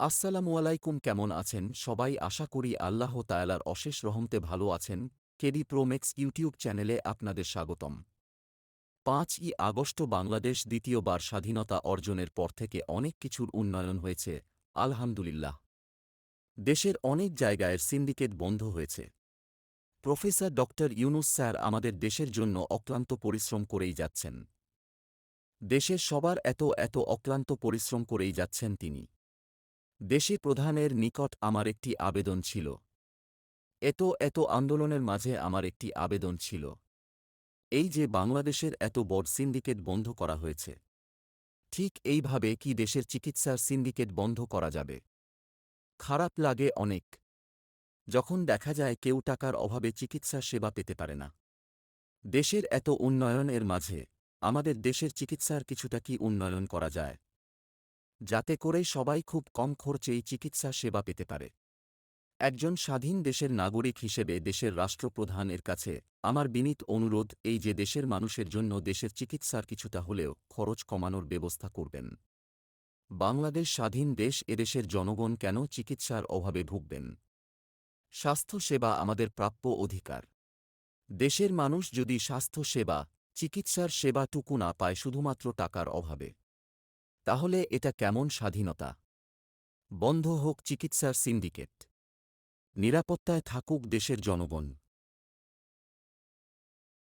আসসালামু আলাইকুম, কেমন আছেন? সবাই আশা করি আল্লাহ তায়ালার অশেষ রহমতে ভালো আছেন। কেডি প্রোমেক্স ইউটিউব চ্যানেলে আপনাদের স্বাগতম। পাঁচ ই আগস্ট বাংলাদেশ দ্বিতীয়বার স্বাধীনতা অর্জনের পর থেকে অনেক কিছুর উন্নয়ন হয়েছে, আলহামদুলিল্লাহ। দেশের অনেক জায়গায় সিন্ডিকেট বন্ধ হয়েছে। প্রফেসর ডক্টর ইউনুস স্যার আমাদের দেশের জন্য অক্লান্ত পরিশ্রম করেই যাচ্ছেন। দেশের সবার এত এত অক্লান্ত পরিশ্রম করেই যাচ্ছেন তিনি। দেশে প্রধানের নিকট আমার একটি আবেদন ছিল। এত এত আন্দোলনের মাঝে আমার একটি আবেদন ছিল। এই যে বাংলাদেশের এত বড় সিন্ডিকেট বন্ধ করা হয়েছে। ঠিক এইভাবে কি দেশের চিকিৎসার সিন্ডিকেট বন্ধ করা যাবে? খারাপ লাগে অনেক। যখন দেখা যায় কেউ টাকার অভাবে চিকিৎসা সেবা পেতে পারে না। দেশের এত উন্নয়নের মাঝে আমাদের দেশের চিকিৎসার কিছুটা কি উন্নয়ন করা যায়? যাতে করে সবাই খুব কম খরচেই চিকিৎসা সেবা পেতে পারে। একজন স্বাধীন দেশের নাগরিক হিসেবে দেশের রাষ্ট্রপ্রধানের কাছে আমার বিনীত অনুরোধ, এই যে দেশের মানুষের জন্য দেশের চিকিৎসার কিছুটা হলেও খরচ কমানোর ব্যবস্থা করবেন। বাংলাদেশ স্বাধীন দেশ এদেশের জনগণ কেন চিকিৎসার অভাবে ভুগবেন? স্বাস্থ্য সেবা আমাদের প্রাপ্য অধিকার। দেশের মানুষ যদি স্বাস্থ্য সেবা, চিকিৎসার সেবাটুকু না পায়, শুধুমাত্র টাকার অভাবে। তাহলে এটা কেমন স্বাধীনতা? বন্ধ হোক চিকিৎসার সিন্ডিকেট। নিরাপত্তায় থাকুক দেশের জনগণ।